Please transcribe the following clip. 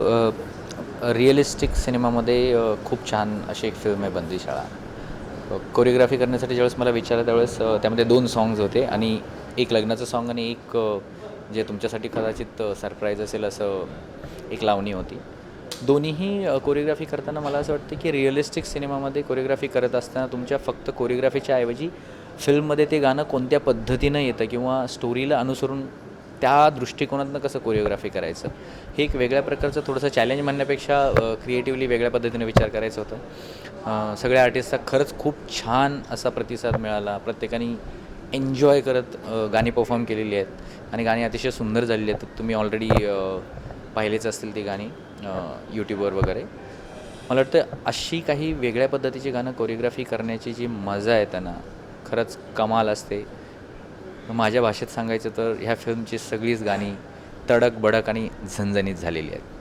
Realistic सिनेमामध्ये खूप छान अशी एक फिल्म आहे बंदीशाळा कोरिओग्राफी करण्यासाठी ज्यावेळेस मला विचारलं त्यावेळेस त्यामध्ये दोन सॉन्ग्ज होते आणि एक लग्नाचं सॉन्ग आणि एक जे तुमच्यासाठी कदाचित सरप्राईज असेल असं एक लावणी होती. दोन्हीही कोरिओग्राफी करताना मला असं वाटतं की रिअलिस्टिक सिनेमामध्ये कोरिओग्राफी करत असताना तुमच्या फक्त कोरिओग्राफीच्या ऐवजी फिल्ममध्ये ते गाणं कोणत्या पद्धतीनं येतं किंवा स्टोरीला अनुसरून त्या दृष्टिकोनातनं कसं कोरिओग्राफी करायचं? हे एक वेगळ्या प्रकारचं थोडंसं चॅलेंज म्हणण्यापेक्षा क्रिएटिव्हली वेगळ्या पद्धतीने विचार करायचं होतं. सगळ्या आर्टिस्टचा खरंच खूप छान असा प्रतिसाद मिळाला. प्रत्येकाने एन्जॉय करत गाणी परफॉर्म केलेली आहेत. आणि गाणी अतिशय सुंदर झालेली आहेत. तुम्ही ऑलरेडी पाहिलेच असतील ती गाणी यूट्यूबवर वगैरे. मला वाटतं अशी काही वेगळ्या पद्धतीची गाणं कोरिओग्राफी करण्याची जी मजा आहे त्यांना खरंच कमाल असते. माझ्या भाषेत सांगायचं तर ह्या फिल्मची सगळीच गाणी तडक बडक आणि झणझणीत झालेली आहेत.